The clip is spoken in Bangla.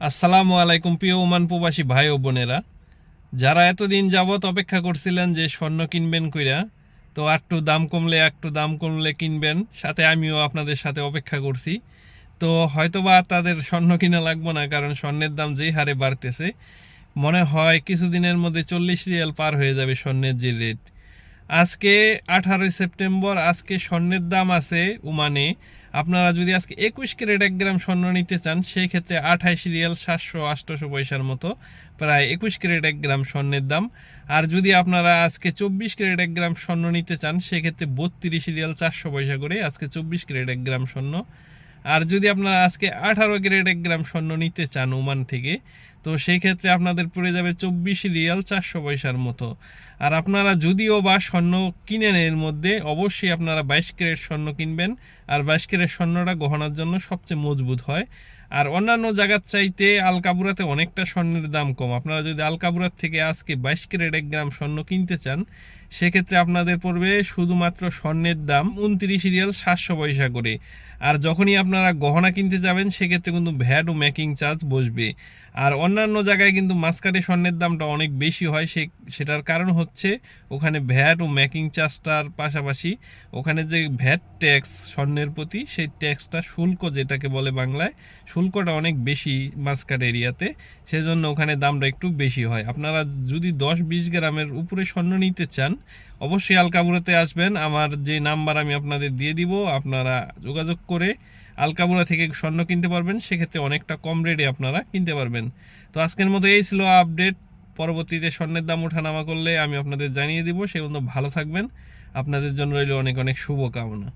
আসসালামু আলাইকুম প্রিয় ওমান প্রবাসী ভাই ও বোনেরা। যারা এতদিন যাবত অপেক্ষা করছিলেন যে স্বর্ণ কিনবেন কইরা, তো একটু দাম কমলে, একটু দাম কমলে কিনবেন, সাথে আমিও আপনাদের সাথে অপেক্ষা করছি। তো হয়তোবা তাদের স্বর্ণ কিনা লাগবো না, কারণ স্বর্ণের দাম যেই হারে বাড়তেছে, মনে হয় কিছুদিনের মধ্যে চল্লিশ রিয়াল পার হয়ে যাবে স্বর্ণের যে রেট। আজকে আঠারোই সেপ্টেম্বর, আজকে স্বর্ণের দাম আছে উমানে আপনারা যদি আজকে একুশ ক্যারেট এক গ্রাম স্বর্ণ নিতে চান সেই ক্ষেত্রে আঠাইশ রিয়াল সাতশো আটশোশো পয়সার মতো প্রায় একুশ ক্যারেট এক গ্রাম স্বর্ণের দাম। আর যদি আপনারা আজকে চব্বিশ ক্যারেট এক গ্রাম স্বর্ণ নিতে চান, সেক্ষেত্রে বত্রিশ রিয়াল চারশো পয়সা করে আজকে চব্বিশ ক্যারেট এক গ্রাম স্বর্ণ। আর যদি আপনারা আজকে আঠারো ক্যারেট এক গ্রাম স্বর্ণ নিতে চান ওমান থেকে তো সেই ক্ষেত্রে আপনাদের পড়ে যাবে চব্বিশ রিয়াল চারশো পয়সার মতো। আর আপনারা যদিও বা স্বর্ণ কিনেন এর মধ্যে, অবশ্যই আপনারা বাইশ ক্যারেট স্বর্ণ কিনবেন। আর বাইশ ক্যারেট স্বর্ণটা গহনার জন্য সবচেয়ে মজবুত হয়। আর অন্যান্য জায়গার চাইতে আলকাবুরাতে অনেকটা স্বর্ণের দাম কম। আপনারা যদি আলকাবুরার থেকে আজকে বাইশ ক্যারেট এক গ্রাম স্বর্ণ কিনতে চান, সেক্ষেত্রে আপনাদের পড়বে শুধুমাত্র স্বর্ণের দাম উনত্রিশ রিয়াল সাতশো পয়সা করে। আর যখনই আপনারা গহনা কিনতে যাবেন, সেক্ষেত্রে কিন্তু ভ্যাট ও মেকিং চার্জ বসবে। আর অন্যান্য জায়গায় কিন্তু মাসকাটে স্বর্ণের দামটা অনেক বেশি হয়। সে, সেটার কারণ হচ্ছে ওখানে ভ্যাট ও মেকিং চার্জটার পাশাপাশি ওখানে যে ভ্যাট ট্যাক্স স্বর্ণের প্রতি, সেই ট্যাক্সটা শুল্ক যেটাকে বলে বাংলায়, শুল্কটা অনেক বেশি মাসকাট এরিয়াতে। সেজন্য ওখানে দামটা একটু বেশি হয়। আপনারা যদি দশ বিশ গ্রামের উপরে স্বর্ণ নিতে চান অবশ্যই আলকাবুরাতে আসবেন। আমার যে নাম্বার আমি আপনাদের দিয়ে দিব, আপনারা যোগাযোগ করে আলকাবুরা থেকে স্বর্ণ কিনতে পারবেন। সেক্ষেত্রে অনেকটা কম রেটে আপনারা কিনতে পারবেন। তো আজকের মতো এই ছিল আপডেট। পরবর্তীতে স্বর্ণের দাম ওঠানামা করলে আমি আপনাদের জানিয়ে দিব। সে পর্যন্ত ভালো থাকবেন। আপনাদের জন্য রইল অনেক অনেক শুভকামনা।